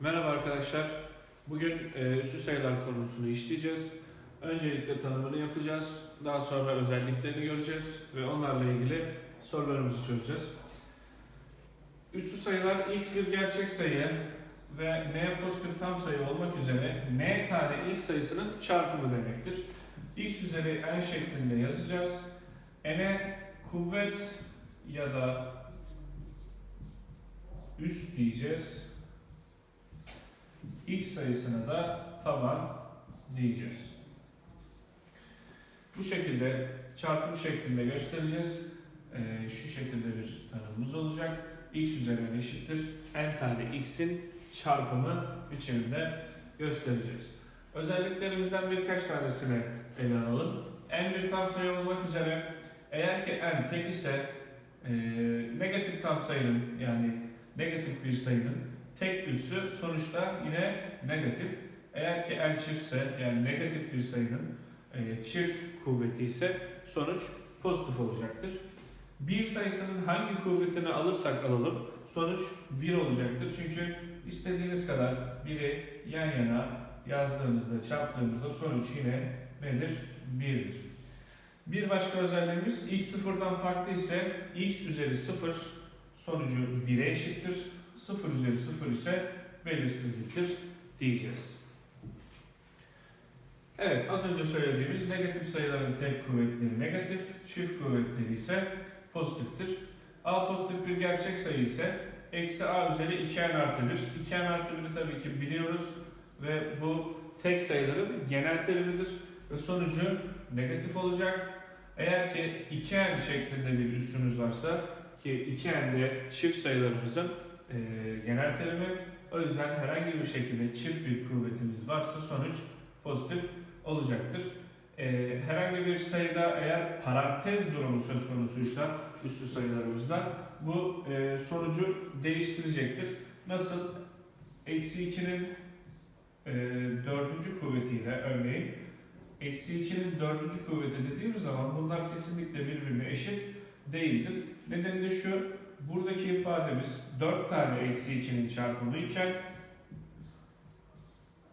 Merhaba arkadaşlar. Bugün e, üstü sayılar konusunu işleyeceğiz. Öncelikle tanımını yapacağız. Daha sonra özelliklerini göreceğiz ve onlarla ilgili sorularımızı çözeceğiz. Üstü sayılar x bir gerçek sayı ve n pozitif tam sayı olmak üzere n tane x sayısının çarpımı demektir. x üzeri n şeklinde yazacağız. n'e kuvvet ya da üst diyeceğiz. X sayısına da taban diyeceğiz. Bu şekilde çarpım şeklinde göstereceğiz. Ee, şu şekilde bir tanımımız olacak. X üzerinden eşittir. N tane x'in çarpımı biçiminde göstereceğiz. Özelliklerimizden birkaç tanesini ele alalım. N bir tam sayı olmak üzere eğer ki n tek ise e, negatif tam sayının yani negatif bir sayının tek üssü sonuçta yine negatif. Eğer ki n çiftse yani negatif bir sayının e, çift kuvveti ise sonuç pozitif olacaktır. Bir sayısının hangi kuvvetini alırsak alalım sonuç 1 olacaktır. Çünkü istediğiniz kadar biri yan yana yazdığımızda çarptığımızda sonuç yine nedir? 1'dir. Bir başka özelliğimiz x sıfırdan farklı ise x üzeri 0 sonucu 1'e eşittir. 0 üzeri 0 ise belirsizliktir diyeceğiz. Evet, az önce söylediğimiz negatif sayıların tek kuvvetleri negatif, çift kuvvetleri ise pozitiftir. A pozitif bir gerçek sayı ise eksi a üzeri 2n artı 1. 2n artı 1'i tabii ki biliyoruz ve bu tek sayıların genel terimidir ve sonucu negatif olacak. Eğer ki 2n şeklinde bir üssümüz varsa ki 2n de çift sayılarımızın e, genel terimi. O yüzden herhangi bir şekilde çift bir kuvvetimiz varsa sonuç pozitif olacaktır. E, herhangi bir sayıda eğer parantez durumu söz konusuysa üstü sayılarımızda bu e, sonucu değiştirecektir. Nasıl? Eksi 2'nin e, dördüncü kuvvetiyle örneğin eksi 2'nin dördüncü kuvveti dediğimiz zaman bunlar kesinlikle birbirine eşit değildir. Nedeni de şu, buradaki ifademiz 4 tane eksi 2'nin çarpımı iken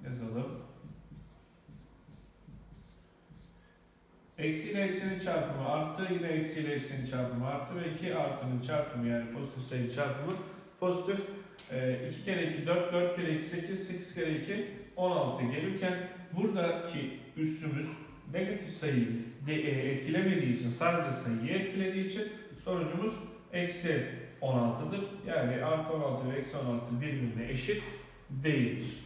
yazalım. Eksi ile eksinin çarpımı artı, yine eksi ile eksinin çarpımı artı ve 2 artının çarpımı yani pozitif sayı çarpımı pozitif. E, 2 kere 2 4, 4 kere 2 8, 8 kere 2 16 gelirken buradaki üssümüz negatif sayıyı e, etkilemediği için sadece sayıyı etkilediği için sonucumuz eksi 16'dır. Yani artı 16 ve eksi 16 birbirine eşit değildir.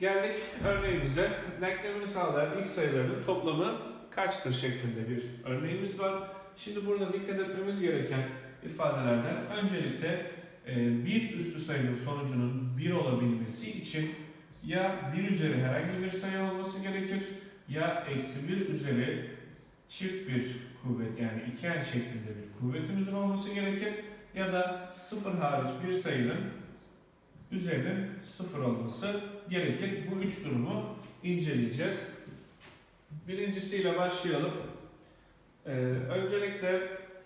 Geldik örneğimize. Denklemini sağlayan x sayılarının toplamı kaçtır şeklinde bir örneğimiz var. Şimdi burada dikkat etmemiz gereken ifadelerden öncelikle e, bir üstü sayının sonucunun 1 olabilmesi için ya 1 üzeri herhangi bir sayı olması gerekir ya eksi 1 üzeri çift bir kuvvet yani iki n şeklinde bir kuvvetimizin olması gerekir ya da 0 hariç bir sayının üzerinin 0 olması gerekir. Bu üç durumu inceleyeceğiz. Birincisiyle başlayalım. Ee, öncelikle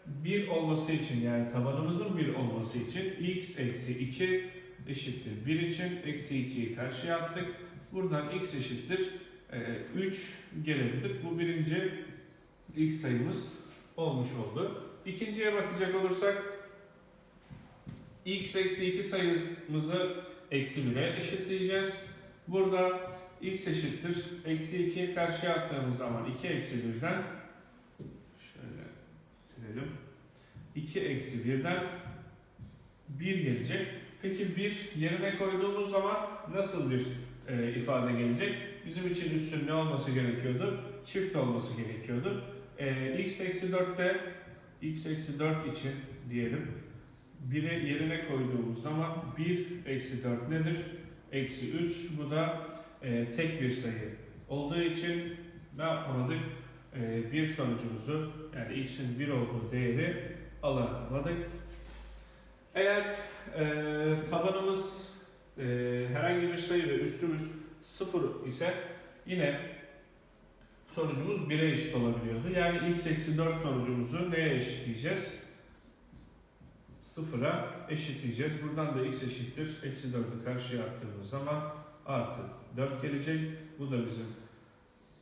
1 olması için yani tabanımızın 1 olması için x eksi 2 eşittir 1 için eksi 2'yi karşıya attık. Buradan x eşittir e, 3 gelebilir. Bu birinci x sayımız olmuş oldu. İkinciye bakacak olursak x eksi 2 sayımızı eksi 1'e eşitleyeceğiz. Burada x eşittir. Eksi 2'yi karşıya attığımız zaman 2 eksi 1'den şöyle silelim. 2 eksi 1'den 1 gelecek. Peki 1 yerine koyduğumuz zaman nasıl bir e, ifade gelecek? Bizim için üssün ne olması gerekiyordu? Çift olması gerekiyordu. E, x eksi 4'te x eksi 4 için diyelim. 1'i yerine koyduğumuz zaman 1 eksi 4 nedir? Eksi 3. Bu da e, tek bir sayı olduğu için ne yapamadık? E, bir sonucumuzu yani x'in 1 olduğu değeri alamadık. Eğer e, tabanımız e, herhangi bir sayı ve üstümüz 0 ise yine sonucumuz 1'e eşit olabiliyordu. Yani x eksi 4 sonucumuzu neye eşitleyeceğiz? sıfıra eşitleyeceğiz. Buradan da x eşittir. Eksi 4'ü karşıya attığımız zaman artı 4 gelecek. Bu da bizim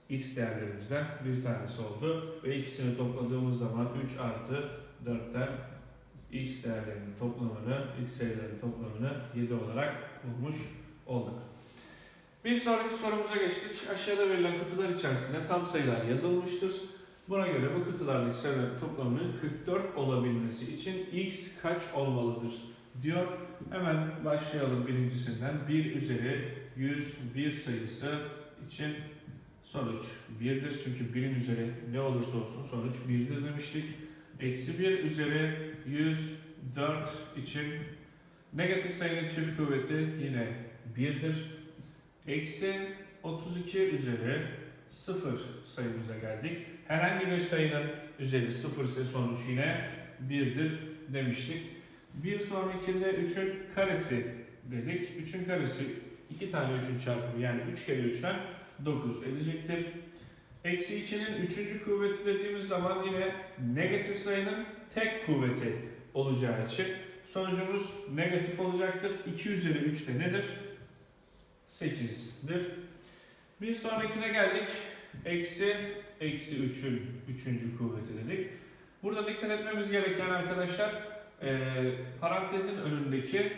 x değerlerimizden bir tanesi oldu. Ve ikisini topladığımız zaman 3 artı 4'ten x değerlerinin toplamını, x sayılarının toplamını 7 olarak bulmuş olduk. Bir sonraki sorumuza geçtik. Aşağıda verilen kutular içerisinde tam sayılar yazılmıştır. Buna göre bu kutulardaki sayıların toplamının 44 olabilmesi için x kaç olmalıdır diyor. Hemen başlayalım birincisinden. 1 üzeri 101 sayısı için sonuç 1'dir. Çünkü 1'in üzeri ne olursa olsun sonuç 1'dir demiştik. Eksi 1 üzeri 104 için negatif sayının çift kuvveti yine 1'dir. Eksi 32 üzeri 0 sayımıza geldik. Herhangi bir sayının üzeri 0 ise sonuç yine 1'dir demiştik. Bir sonrakinde 3'ün karesi dedik. 3'ün karesi 2 tane 3'ün çarpımı yani 3 kere 3'ten 9 edecektir. Eksi 2'nin 3. kuvveti dediğimiz zaman yine negatif sayının tek kuvveti olacağı için sonucumuz negatif olacaktır. 2 üzeri 3 de nedir? 8'dir. Bir sonrakine geldik. Eksi, eksi 3'ün 3. kuvveti dedik. Burada dikkat etmemiz gereken arkadaşlar eee, parantezin önündeki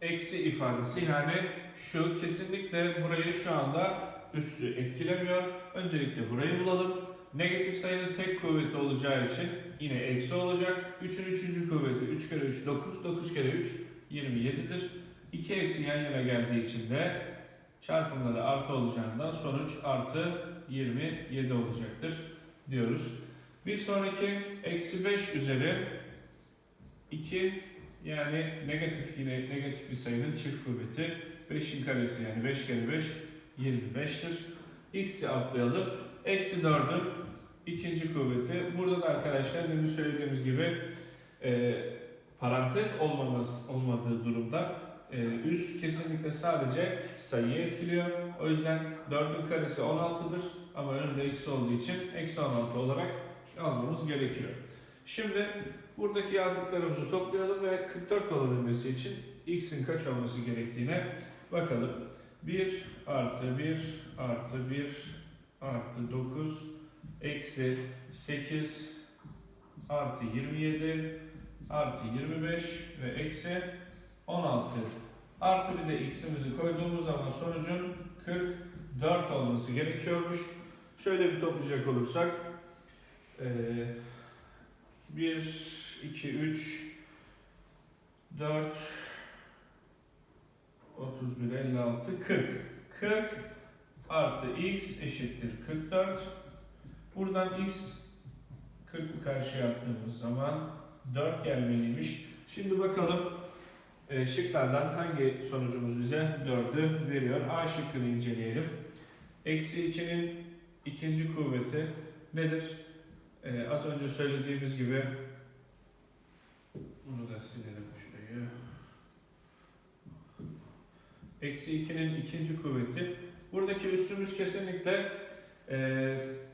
eksi ifadesi yani şu kesinlikle burayı şu anda üssü etkilemiyor. Öncelikle burayı bulalım. Negatif sayının tek kuvveti olacağı için yine eksi olacak. 3'ün 3. kuvveti 3 kere 3 9, 9 kere 3 27'dir. 2 eksi yan yana geldiği için de çarpımları artı olacağından sonuç artı 27 olacaktır diyoruz. Bir sonraki eksi 5 üzeri 2 yani negatif yine negatif bir sayının çift kuvveti 5'in karesi yani 5 kere 5 25'tir. X'i atlayalım. Eksi 4'ün ikinci kuvveti. Burada da arkadaşlar demin söylediğimiz gibi e, parantez olmaması, olmadığı durumda e, üst kesinlikle sadece sayıyı etkiliyor. O yüzden 4'ün karesi 16'dır ama önünde eksi olduğu için eksi 16 olarak almamız gerekiyor. Şimdi buradaki yazdıklarımızı toplayalım ve 44 olabilmesi için x'in kaç olması gerektiğine bakalım. 1 artı 1 artı 1 artı 9 eksi 8 artı 27 artı 25 ve eksi 16 artı bir de x'imizi koyduğumuz zaman sonucun 44 olması gerekiyormuş. Şöyle bir toplayacak olursak eee 1, 2, 3, 4, 31, 56, 40. 40 artı x eşittir 44. Buradan x 40'ı karşıya attığımız zaman 4 gelmeliymiş. Şimdi bakalım e, şıklardan hangi sonucumuz bize 4'ü veriyor. A şıkkını inceleyelim. Eksi 2'nin ikinci kuvveti nedir? Ee, az önce söylediğimiz gibi bunu da silelim şurayı. Eksi 2'nin ikinci kuvveti. Buradaki üstümüz kesinlikle e,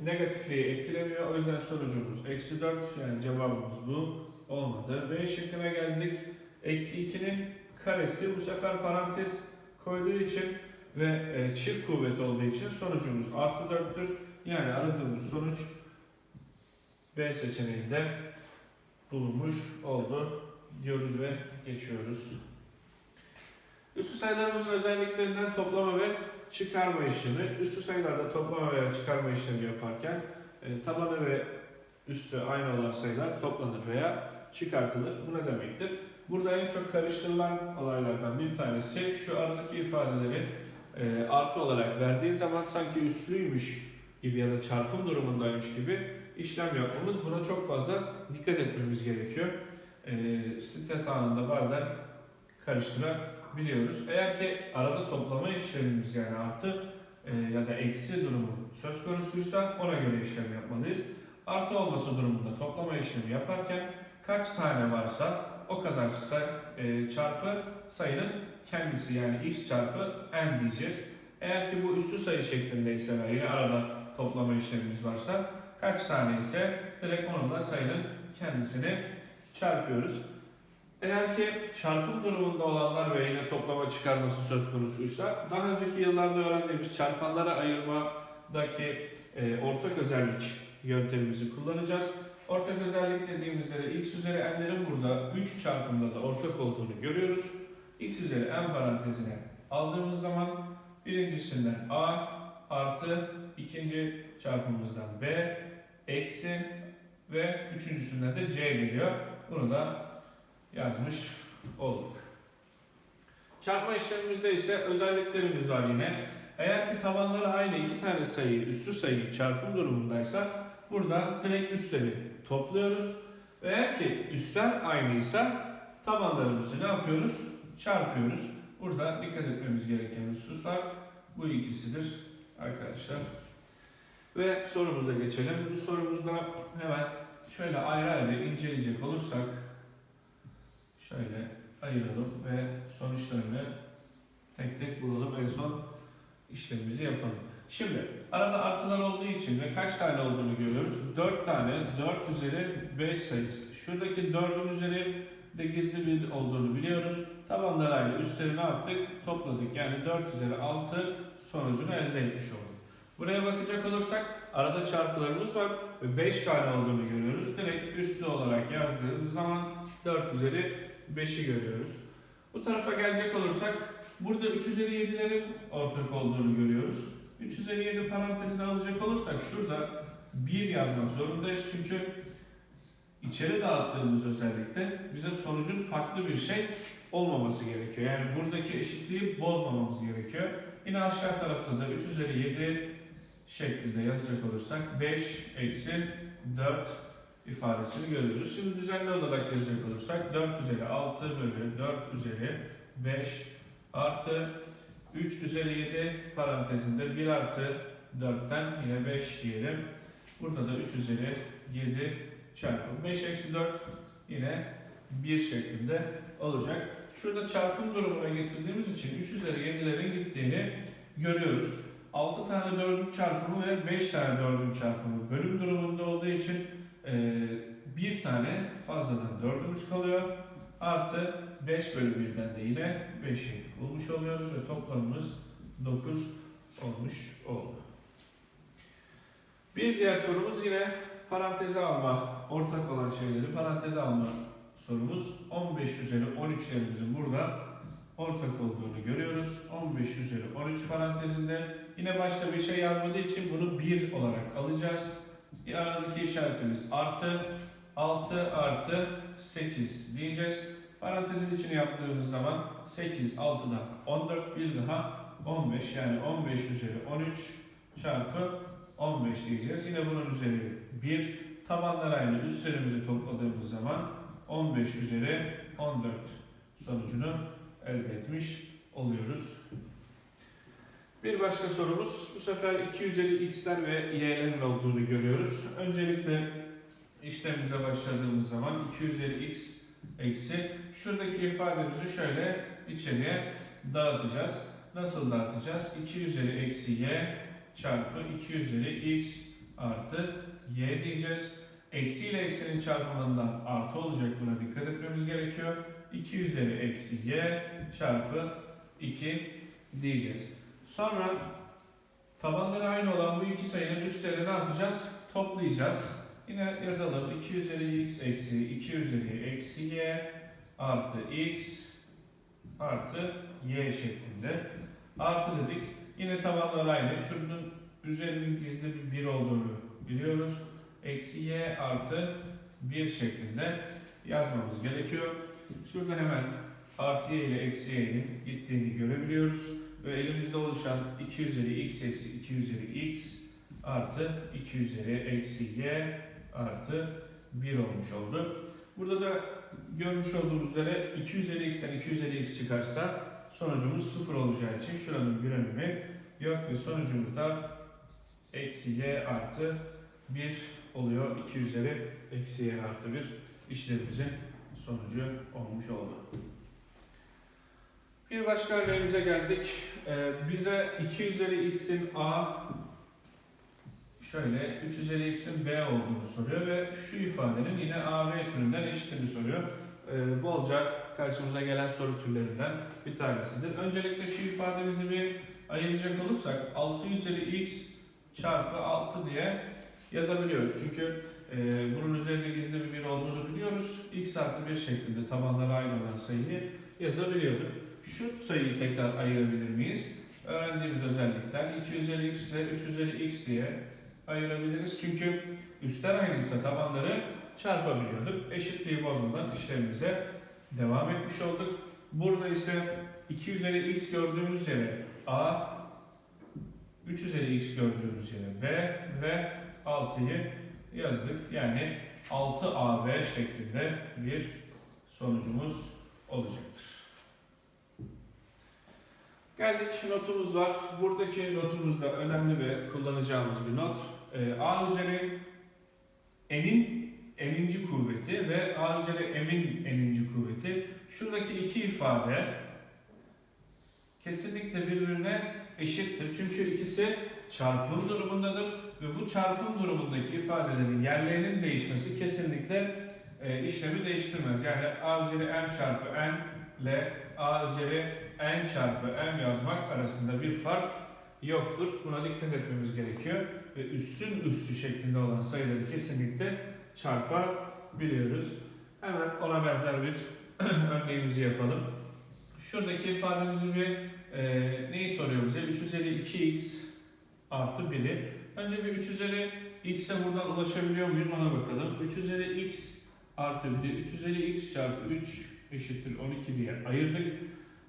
negatifliği etkilemiyor. O yüzden sonucumuz eksi 4 yani cevabımız bu olmadı. B şıkkına geldik. Eksi 2'nin karesi bu sefer parantez koyduğu için ve e, çift kuvvet olduğu için sonucumuz artı 4'tür. Yani aradığımız sonuç B seçeneğinde bulunmuş oldu diyoruz ve geçiyoruz. Üstü sayılarımızın özelliklerinden toplama ve çıkarma işlemi. Üstü sayılarda toplama veya çıkarma işlemi yaparken e, tabanı ve üstü aynı olan sayılar toplanır veya çıkartılır. Bu ne demektir? Burada en çok karıştırılan olaylardan bir tanesi şu aradaki ifadeleri e, artı olarak verdiği zaman sanki üslüymüş gibi ya da çarpım durumundaymış gibi işlem yapmamız. Buna çok fazla dikkat etmemiz gerekiyor. E, stres anında bazen karıştırabiliyoruz. Eğer ki arada toplama işlemimiz yani artı e, ya da eksi durumu söz konusuysa ona göre işlem yapmalıyız. Artı olması durumunda toplama işlemi yaparken kaç tane varsa o kadar say, e, çarpı sayının kendisi yani x çarpı n diyeceğiz. Eğer ki bu üstü sayı şeklindeyse ve yine arada toplama işlemimiz varsa kaç tane ise direkt onunla sayının kendisini çarpıyoruz. Eğer ki çarpım durumunda olanlar ve yine toplama çıkarması söz konusuysa daha önceki yıllarda öğrendiğimiz çarpanlara ayırmadaki e, ortak özellik yöntemimizi kullanacağız. Ortak özellik dediğimizde de x üzeri n'lerin burada 3 çarpımda da ortak olduğunu görüyoruz. x üzeri n parantezine aldığımız zaman birincisinden a artı ikinci çarpımımızdan b eksi ve üçüncüsünden de c geliyor. Bunu da yazmış olduk. Çarpma işlemimizde ise özelliklerimiz var yine. Eğer ki tabanları aynı iki tane sayı, üstü sayı çarpım durumundaysa burada direkt üstleri topluyoruz. Eğer ki üstler aynıysa tabanlarımızı ne yapıyoruz? Çarpıyoruz. Burada dikkat etmemiz gereken hususlar bu ikisidir arkadaşlar. Ve sorumuza geçelim. Bu sorumuzda hemen şöyle ayrı ayrı inceleyecek olursak şöyle ayıralım ve sonuçlarını tek tek bulalım. En son işlemimizi yapalım. Şimdi arada artılar olduğu için ve kaç tane olduğunu görüyoruz. 4 tane 4 üzeri 5 sayısı. Şuradaki 4'ün üzeri de gizli bir olduğunu biliyoruz. Tabanlar aynı. Üstleri ne? Topladık. Yani 4 üzeri 6 sonucunu elde etmiş olduk. Buraya bakacak olursak arada çarpılarımız var ve 5 tane olduğunu görüyoruz. Direkt üstü olarak yazdığımız zaman 4 üzeri 5'i görüyoruz. Bu tarafa gelecek olursak burada 3 üzeri 7'lerin ortak olduğunu görüyoruz. 3 üzeri 7 parantezine olursak şurada 1 yazmak zorundayız çünkü içeri dağıttığımız özellikle bize sonucun farklı bir şey olmaması gerekiyor. Yani buradaki eşitliği bozmamamız gerekiyor. Yine aşağı tarafta da 3 üzeri 7 şeklinde yazacak olursak 5 eksi 4 ifadesini görüyoruz. Şimdi düzenli olarak yazacak olursak 4 üzeri 6 bölü 4 üzeri 5 artı 3 üzeri 7 parantezinde 1 artı 4'ten yine 5 diyelim. Burada da 3 üzeri 7 çarpı 5 eksi 4 yine 1 şeklinde olacak. Şurada çarpım durumuna getirdiğimiz için 3 üzeri 7'lerin gittiğini görüyoruz. 6 tane 4'ün çarpımı ve 5 tane 4'ün çarpımı bölüm durumunda olduğu için e, bir tane fazladan 4'ümüz kalıyor. Artı 5 bölü 1'den de yine 5'i bulmuş oluyoruz ve toplamımız 9 olmuş oldu. Bir diğer sorumuz yine paranteze alma, ortak olan şeyleri paranteze alma sorumuz. 15 üzeri 13'lerimizin burada ortak olduğunu görüyoruz. 15 üzeri 13 parantezinde yine başta bir şey yazmadığı için bunu 1 olarak alacağız. Aradaki işaretimiz artı 6 artı 8 diyeceğiz. Parantezin içini yaptığımız zaman 8 6'dan 14 bir daha 15 yani 15 üzeri 13 çarpı 15 diyeceğiz. Yine bunun üzeri 1 tabanlar aynı üstlerimizi topladığımız zaman 15 üzeri 14 sonucunu elde etmiş oluyoruz. Bir başka sorumuz bu sefer 2 üzeri x'ler ve y'lerin olduğunu görüyoruz. Öncelikle işlemimize başladığımız zaman 2 üzeri x eksi şuradaki ifademizi şöyle içeriye dağıtacağız. Nasıl dağıtacağız? 2 üzeri eksi y çarpı 2 üzeri x artı y diyeceğiz. Eksi ile eksinin çarpımından artı olacak buna dikkat etmemiz gerekiyor. 2 üzeri eksi y çarpı 2 diyeceğiz. Sonra tabanları aynı olan bu iki sayının üstlerini ne yapacağız? Toplayacağız. Yine yazalım. 2 üzeri x eksi 2 üzeri eksi y artı x artı y şeklinde. Artı dedik. Yine tabanlar aynı. Şunun üzerinin gizli bir 1 olduğunu biliyoruz. Eksi y artı 1 şeklinde yazmamız gerekiyor. Şurada hemen artı y ile eksi y'nin gittiğini görebiliyoruz. Ve elimizde oluşan 2 üzeri x eksi 2 üzeri x artı 2 üzeri eksi y artı 1 olmuş oldu. Burada da görmüş olduğumuz üzere 2 üzeri x'ten 2 üzeri x çıkarsa sonucumuz 0 olacağı için şuranın bir önemi yok ve sonucumuz da eksi y artı 1 oluyor. 2 üzeri eksi y artı 1 işlemimizin sonucu olmuş oldu. Bir başka örneğimize geldik. Ee, bize 2 üzeri x'in a şöyle 3 üzeri x'in b olduğunu soruyor ve şu ifadenin yine a, b türünden eşitini soruyor. Ee, bolca karşımıza gelen soru türlerinden bir tanesidir. Öncelikle şu ifademizi bir ayıracak olursak 6 üzeri x çarpı 6 diye yazabiliyoruz. Çünkü e, bunun üzerinde gizli bir bir olduğunu biliyoruz. x artı 1 şeklinde tabanları aynı olan sayıyı yazabiliyorduk. Şu sayıyı tekrar ayırabilir miyiz? Öğrendiğimiz özellikten 2 üzeri x ile 3 üzeri x diye ayırabiliriz. Çünkü üstler aynıysa tabanları çarpabiliyorduk. Eşitliği bozmadan işlemimize devam etmiş olduk. Burada ise 2 üzeri x gördüğümüz yere a, 3 üzeri x gördüğümüz yere b ve 6'yı yazdık. Yani 6ab şeklinde bir sonucumuz olacaktır. Geldik notumuz var. Buradaki notumuz da önemli ve kullanacağımız bir not. Ee, A üzeri n'in n'inci kuvveti ve A üzeri m'in n'inci kuvveti. Şuradaki iki ifade kesinlikle birbirine eşittir. Çünkü ikisi çarpım durumundadır ve bu çarpım durumundaki ifadelerin yerlerinin değişmesi kesinlikle e, işlemi değiştirmez. Yani A üzeri m çarpı n ile A üzeri n çarpı m yazmak arasında bir fark yoktur. Buna dikkat etmemiz gerekiyor. Ve üssün üssü şeklinde olan sayıları kesinlikle çarpabiliyoruz. Hemen ona benzer bir örneğimizi yapalım. Şuradaki ifademizi bir e, neyi soruyor bize? 3 üzeri 2x artı 1'i. Önce bir 3 üzeri x'e buradan ulaşabiliyor muyuz ona bakalım. 3 üzeri x artı 1'i 3 üzeri x çarpı 3 eşittir 12 diye ayırdık.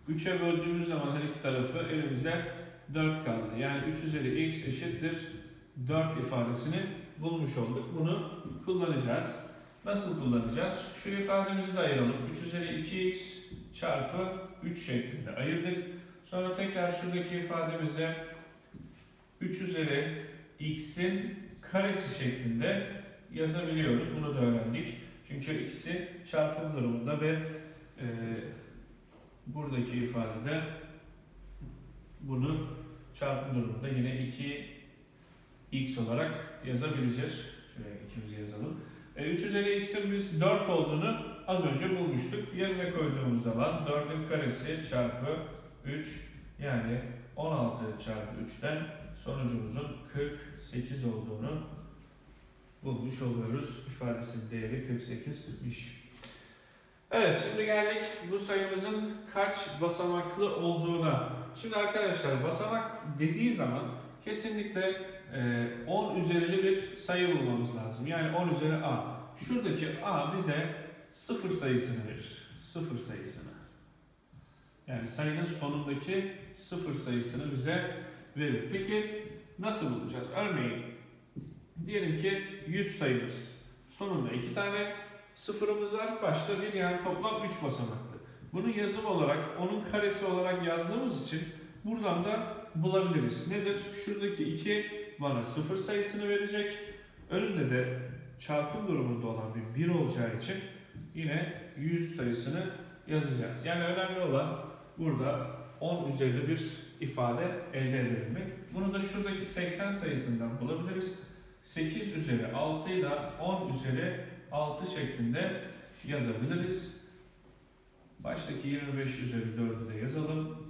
3'e böldüğümüz zaman her iki tarafı elimizde 4 kaldı. Yani 3 üzeri x eşittir 4 ifadesini bulmuş olduk. Bunu kullanacağız. Nasıl kullanacağız? Şu ifademizi de ayıralım. 3 üzeri 2x çarpı 3 şeklinde ayırdık. Sonra tekrar şuradaki ifademize 3 üzeri x'in karesi şeklinde yazabiliyoruz. Bunu da öğrendik. Çünkü ikisi çarpım durumunda ve e, buradaki ifadede bunu çarpım durumunda yine 2x olarak yazabileceğiz. Şöyle ikimizi yazalım. E, 3 üzeri x'in biz 4 olduğunu az önce bulmuştuk. Yerine koyduğumuz zaman 4'ün karesi çarpı 3 yani 16 çarpı 3'ten sonucumuzun 48 olduğunu bulmuş oluyoruz. İfadesinin değeri 48'miş. Evet şimdi geldik bu sayımızın kaç basamaklı olduğuna. Şimdi arkadaşlar basamak dediği zaman kesinlikle 10 üzerili bir sayı bulmamız lazım. Yani 10 üzeri a. Şuradaki a bize 0 sayısını verir. 0 sayısını. Yani sayının sonundaki 0 sayısını bize verir. Peki nasıl bulacağız? Örneğin diyelim ki 100 sayımız. Sonunda 2 tane sıfırımız var. Başta bir yani toplam 3 basamaklı. Bunu yazım olarak onun karesi olarak yazdığımız için buradan da bulabiliriz. Nedir? Şuradaki 2 bana sıfır sayısını verecek. Önünde de çarpım durumunda olan bir 1 olacağı için yine 100 sayısını yazacağız. Yani önemli olan burada 10 üzerinde bir ifade elde edebilmek. Bunu da şuradaki 80 sayısından bulabiliriz. 8 üzeri 6 ile 10 üzeri 6 şeklinde yazabiliriz. Baştaki 25 üzeri 4'ü de yazalım.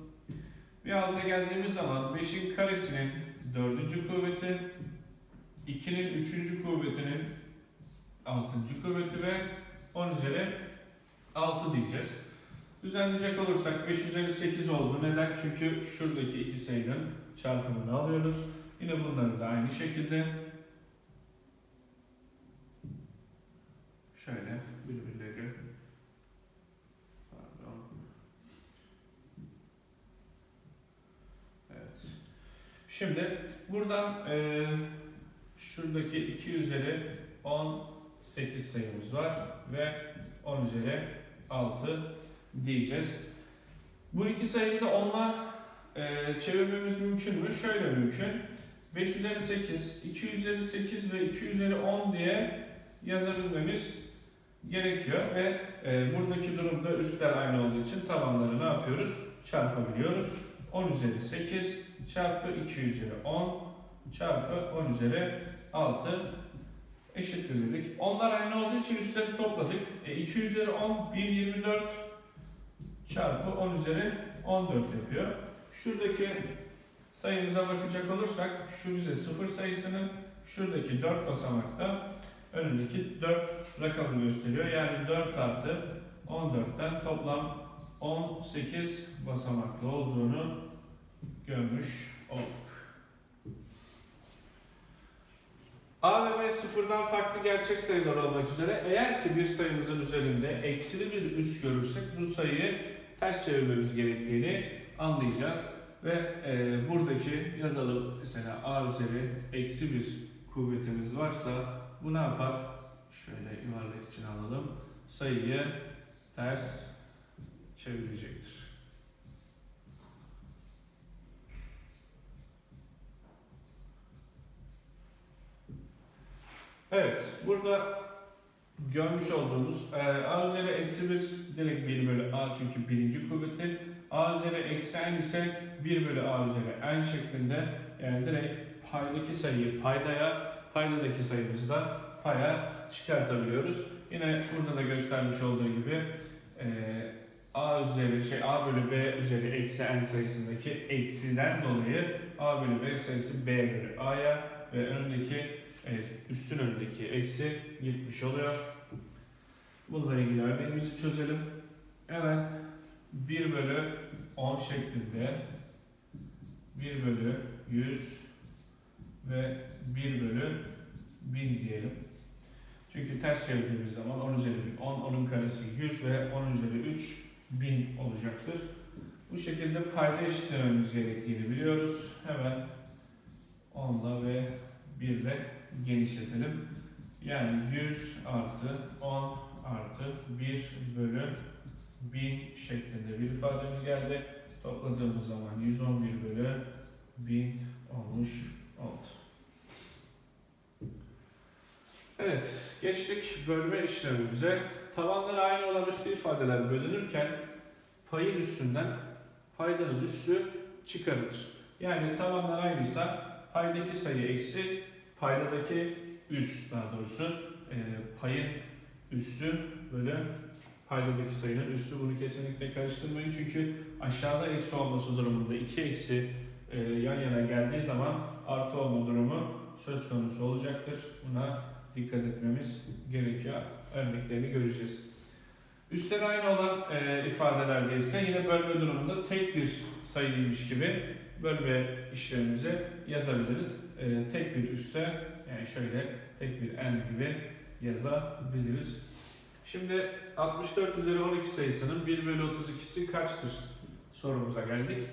Bir alta geldiğimiz zaman 5'in karesinin 4. kuvveti, 2'nin 3. kuvvetinin 6. kuvveti ve 10 üzeri 6 diyeceğiz. Düzenleyecek olursak 5 üzeri 8 oldu. Neden? Çünkü şuradaki iki sayının çarpımını alıyoruz. Yine bunları da aynı şekilde şöyle şimdi buradan e, şuradaki 2 üzeri 18 sayımız var ve 10 üzeri 6 diyeceğiz. Bu iki sayıyı da 10'la e, çevirmemiz mümkün mü? Şöyle mümkün. 5 üzeri 8, 2 üzeri 8 ve 2 üzeri 10 diye yazabilmemiz gerekiyor ve e, buradaki durumda üstler aynı olduğu için tabanları ne yapıyoruz? Çarpabiliyoruz. 10 üzeri 8 çarpı 2 üzeri 10 çarpı 10 üzeri 6 eşittir dedik. Onlar aynı olduğu için üstleri topladık. E, 2 üzeri 10, 1, 24 çarpı 10 üzeri 14 yapıyor. Şuradaki sayımıza bakacak olursak şu bize 0 sayısının şuradaki 4 basamakta önündeki 4 rakamını gösteriyor. Yani 4 artı 14'ten toplam 18 basamaklı olduğunu görmüş olduk. A ve B sıfırdan farklı gerçek sayılar olmak üzere eğer ki bir sayımızın üzerinde eksili bir üs görürsek bu sayıyı ters çevirmemiz gerektiğini anlayacağız. Ve e, buradaki yazalım mesela A üzeri eksi bir kuvvetimiz varsa bu ne yapar? Şöyle yuvarlak için alalım. Sayıyı ters çevirecektir. Evet, burada görmüş olduğumuz e, a üzeri eksi 1 direkt 1 bölü a çünkü birinci kuvveti. a üzeri eksi n ise 1 bölü a üzeri n şeklinde yani direkt paydaki sayıyı paydaya, paydadaki sayımızı da paya çıkartabiliyoruz. Yine burada da göstermiş olduğu gibi e, a üzeri şey a bölü b üzeri eksi n sayısındaki eksiden dolayı a bölü b sayısı b bölü a'ya ve önündeki Evet, üstün önündeki eksi gitmiş oluyor. Bununla ilgili örneğimizi çözelim. Hemen 1 bölü 10 şeklinde 1 bölü 100 ve 1 bölü 1000 diyelim. Çünkü ters çevirdiğimiz zaman 10 üzeri 10, 10'un karesi 100 ve 10 üzeri 3 1000 olacaktır. Bu şekilde payda eşitlememiz gerektiğini biliyoruz. Hemen 10'la ve 1 ile genişletelim. Yani 100 artı 10 artı 1 bölü 1000 şeklinde bir ifademiz geldi. Topladığımız zaman 111 bölü 1000 olmuş oldu. Evet, geçtik bölme işlemimize. Tabanları aynı olan üstü ifadeler bölünürken payın üstünden paydanın üssü çıkarılır. Yani tabanlar aynıysa paydaki sayı eksi paydadaki üs daha doğrusu e, payın üssü bölü paydadaki sayının üstü bunu kesinlikle karıştırmayın çünkü aşağıda eksi olması durumunda iki eksi e, yan yana geldiği zaman artı olma durumu söz konusu olacaktır. Buna dikkat etmemiz gerekiyor. Örneklerini göreceğiz. Üstleri aynı olan e, ifadelerde ise yine bölme durumunda tek bir sayıymış gibi bölme işlemimize yazabiliriz. E, tek bir üste yani şöyle tek bir n gibi yazabiliriz. Şimdi 64 üzeri 12 sayısının 1 bölü 32'si kaçtır sorumuza geldik.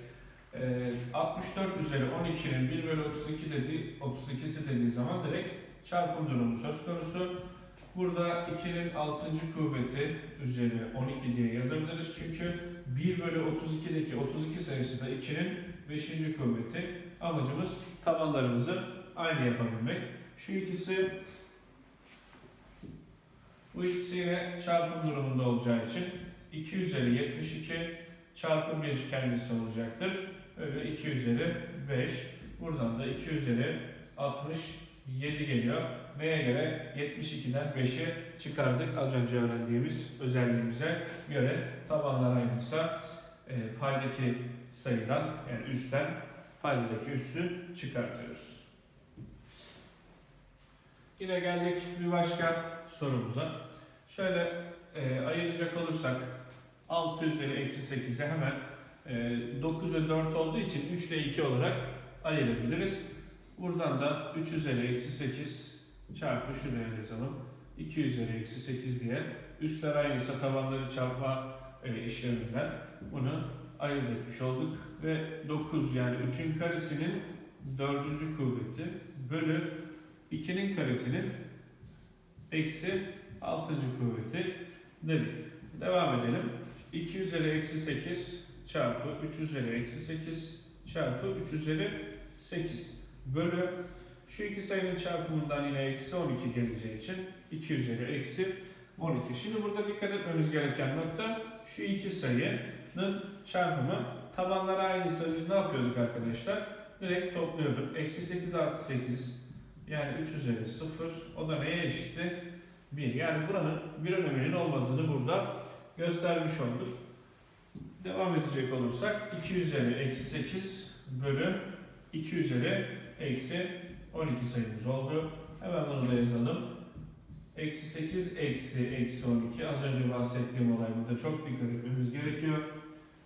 E, 64 üzeri 12'nin 1 bölü 32 dediği, 32'si dediği zaman direkt çarpım durumu söz konusu. Burada 2'nin 6. kuvveti üzeri 12 diye yazabiliriz. Çünkü 1 bölü 32'deki 32 sayısı da 2'nin 5. kuvveti. Amacımız tabanlarımızı aynı yapabilmek. Şu ikisi bu ikisi yine çarpım durumunda olacağı için 2 üzeri 72 çarpı 1 kendisi olacaktır. Öyle 2 üzeri 5. Buradan da 2 üzeri 67 geliyor. Neye göre? 72'den 5'i çıkardık. Az önce öğrendiğimiz özelliğimize göre tabanlar aynıysa e, paydaki sayıdan yani üstten paydadaki üssü çıkartıyoruz. Yine geldik bir başka sorumuza. Şöyle e, ayıracak olursak 6 üzeri eksi 8'e hemen e, 9 ve 4 olduğu için 3 ile 2 olarak ayırabiliriz. Buradan da 3 üzeri eksi 8 çarpı şuraya yazalım. 2 üzeri eksi 8 diye üstler aynıysa tabanları çarpma e, işleminden bunu ayırt etmiş olduk. Ve 9 yani 3'ün karesinin 4. kuvveti bölü 2'nin karesinin eksi 6. kuvveti dedik. Devam edelim. 2 üzeri eksi 8 çarpı 3 üzeri eksi 8 çarpı 3 üzeri 8 bölü şu iki sayının çarpımından yine eksi 12 geleceği için 2 üzeri eksi 12. Şimdi burada dikkat etmemiz gereken nokta şu iki sayının çarpımı. Tabanlar aynıysa biz ne yapıyorduk arkadaşlar? Direkt topluyorduk. Eksi 8 artı 8 Yani 3 üzeri 0. O da neye eşitti? 1. Yani buranın bir öneminin olmadığını burada göstermiş olduk. Devam edecek olursak 2 üzeri eksi 8 bölü 2 üzeri eksi 12 sayımız oldu. Hemen bunu da yazalım. Eksi 8 eksi eksi 12. Az önce bahsettiğim olay burada çok dikkat etmemiz gerekiyor.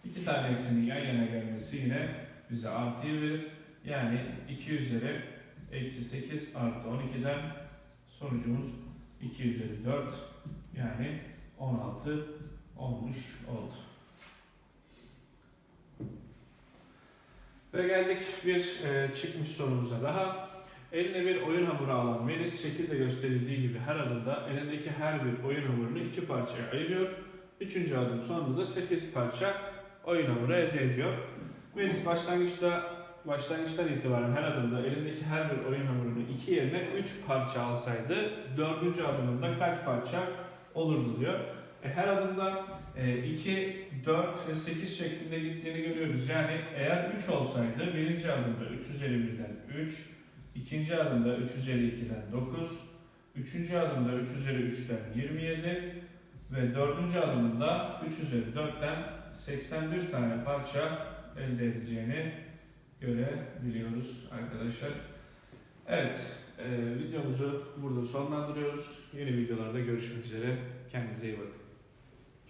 İki tane eksinin yan yana gelmesi yine bize artıyı verir. Yani 2 üzeri eksi 8 artı 12'den sonucumuz 2 üzeri 4 yani 16 olmuş oldu. Ve geldik bir e, çıkmış sorumuza daha. Eline bir oyun hamuru alan Melis şekilde gösterildiği gibi her adımda elindeki her bir oyun hamurunu iki parçaya ayırıyor. Üçüncü adım sonunda da 8 parça oyun hamuru elde ediyor. Melis başlangıçta başlangıçtan itibaren her adımda elindeki her bir oyun hamurunu iki yerine 3 parça alsaydı dördüncü adımında kaç parça olurdu diyor. E, her adımda 2, 4 ve 8 şeklinde gittiğini görüyoruz. Yani eğer 3 olsaydı birinci adımda 3 üzeri 1'den 3, ikinci adımda 3 üzeri 2'den 9, üçüncü adımda 3 üzeri 3'ten 27 ve dördüncü adımda 3 üzeri 4'ten 81 tane parça elde edeceğini görebiliyoruz arkadaşlar. Evet, e, videomuzu burada sonlandırıyoruz. Yeni videolarda görüşmek üzere. Kendinize iyi bakın.